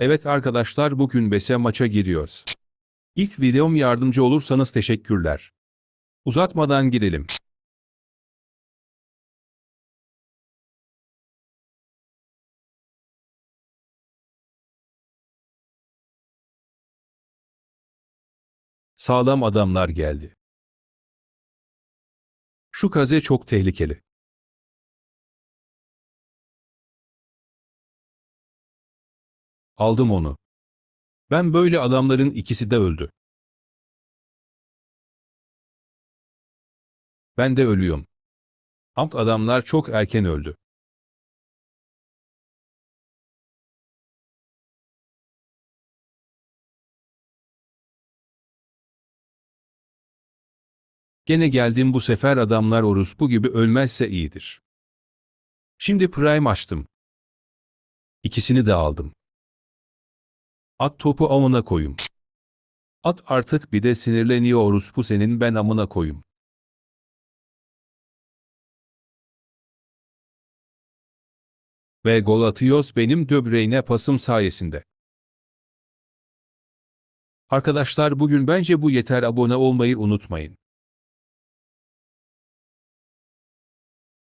Evet arkadaşlar bugün BES'e maça giriyoruz. İlk videom yardımcı olursanız teşekkürler. Uzatmadan girelim. Sağlam adamlar geldi. Şu kaze çok tehlikeli. Aldım onu. Ben böyle adamların ikisi de öldü. Ben de ölüyorum. Amk adamlar çok erken öldü. Gene geldim bu sefer adamlar orospu gibi ölmezse iyidir. Şimdi prime açtım. İkisini de aldım. At topu amına koyum. At artık bir de sinirleniyor orospu senin ben amına koyum. Ve gol atıyoruz benim döbreğine pasım sayesinde. Arkadaşlar bugün bence bu yeter abone olmayı unutmayın.